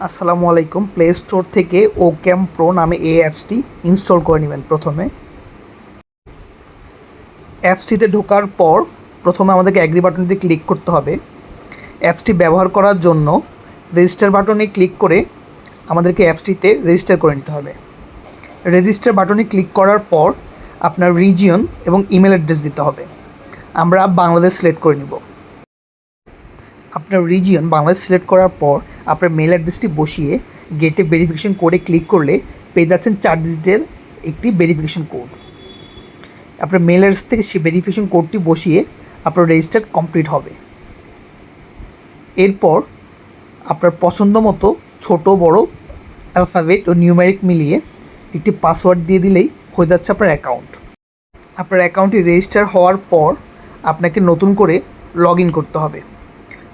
আসসালামু আলাইকুম play store থেকে ও ক্যাম প্রো নামে এই অ্যাপসটি ইনস্টল করে নেবেন প্রথমে। অ্যাপসটিতে ঢোকার পর প্রথমে আমাদেরকে অ্যাগ্রি বাটনটি ক্লিক করতে হবে। অ্যাপসটি ব্যবহার করার জন্য রেজিস্টার বাটনে ক্লিক করে আমাদেরকে অ্যাপসটিতে রেজিস্টার করে নিতে হবে। রেজিস্টার বাটনে ক্লিক করার পর আপনার রিজিয়ন এবং ইমেল অ্যাড্রেস দিতে হবে। আমরা বাংলাদেশ সিলেক্ট করে নিব। আপনার রিজিয়ন বাংলাদেশ সিলেক্ট করার পর আপনার মেল অ্যাড্রেসটি বসিয়ে গেটে ভেরিফিকেশন কোডে ক্লিক করলে পেয়ে যাচ্ছেন চার ডিজিটের একটি ভেরিফিকেশন কোড আপনার মেল অ্যাড্রেস থেকে সেই ভেরিফিকেশন কোডটি বসিয়ে আপনার রেজিস্টার কমপ্লিট হবে। এরপর আপনার পছন্দ মতো ছোটো, বড় অ্যালফাবেট ও নিউমেরিক মিলিয়ে একটি পাসওয়ার্ড দিয়ে দিলেই হয়ে যাচ্ছে আপনার অ্যাকাউন্ট আপনার অ্যাকাউন্টটি রেজিস্টার হওয়ার পর আপনাকে নতুন করে লগ ইন করতে হবে।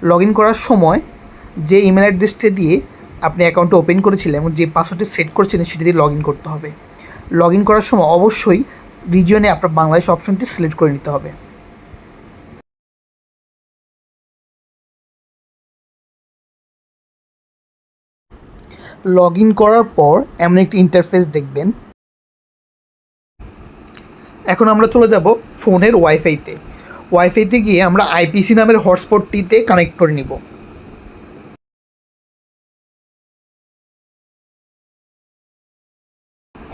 লগ ইন করার সময় যে ইমেল অ্যাড্রেসটা দিয়ে আপনি অ্যাকাউন্টটা ওপেন করেছিলেন এবং যে পাসওয়ার্ডটি সেট করেছিলেন সেটা দিয়ে লগ ইন করতে হবে। লগ ইন করার সময় অবশ্যই রিজিয়নে আপনার বাংলাদেশ অপশনটি সিলেক্ট করে নিতে হবে। লগ ইন করার পর এমন একটি ইন্টারফেস দেখবেন। এখন আমরা চলে যাব ফোনের ওয়াইফাইতে ওয়াইফাইতে গিয়ে আমরা আইপিসি নামের হটস্পটটিতে কানেক্ট করে নিব।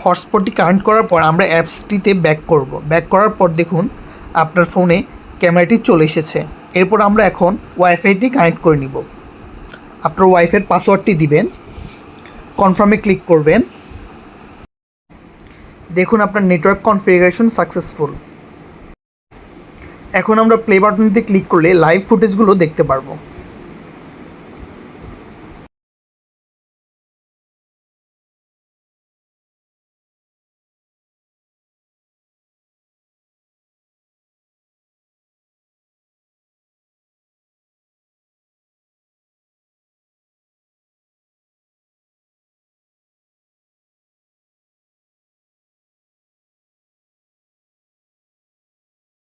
হটস্পটটি কানেক্ট করার পর আমরা অ্যাপসটিতে ব্যাক করব। ব্যাক করার পর দেখুন, আপনার ফোনে ক্যামেরাটি চলে এসেছে। এরপর আমরা এখন ওয়াইফাইটি কানেক্ট করে নিব। আপনার ওয়াইফাইয়ের পাসওয়ার্ডটি দিবেন। কনফার্মে ক্লিক করবেন। দেখুন, আপনার নেটওয়ার্ক কনফিগারেশন সাকসেসফুল এখন আমরা প্লে বাটনটিতে ক্লিক করলে লাইভ ফুটেজগুলো দেখতে পারব।